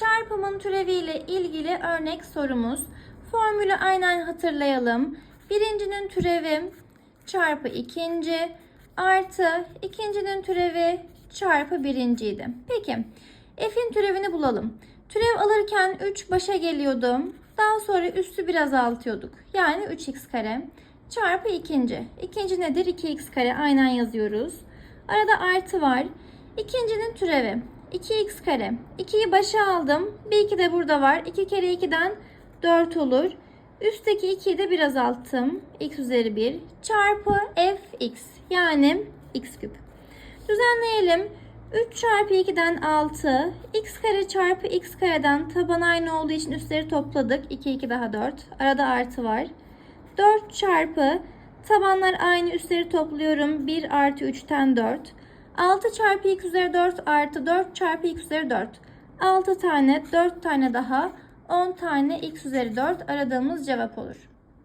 Çarpımın türeviyle ilgili örnek sorumuz. Formülü aynen hatırlayalım. Birincinin türevi çarpı ikinci artı ikincinin türevi çarpı birinciydi. Peki f'in türevini bulalım. Türev alırken 3 başa geliyordu. Daha sonra üstü bir azaltıyorduk. Yani 3x kare çarpı ikinci. İkinci nedir? 2x kare aynen yazıyoruz. Arada artı var. İkincinin türevi 2x kare. 2'yi başa aldım. Bir 2 de burada var. 2 kere 2'den 4 olur. Üstteki 2'yi de bir azalttım. x üzeri 1 çarpı fx yani x küp. Düzenleyelim. 3 çarpı 2'den 6. x kare çarpı x kareden taban aynı olduğu için üstleri topladık. 2 2 daha 4. Arada artı var. 4 çarpı tabanlar aynı üstleri topluyorum. 1 artı 3'ten 4. 6 çarpı x üzeri 4 artı 4 çarpı x üzeri 4. 6 tane 4 tane daha 10 tane x üzeri 4 aradığımız cevap olur.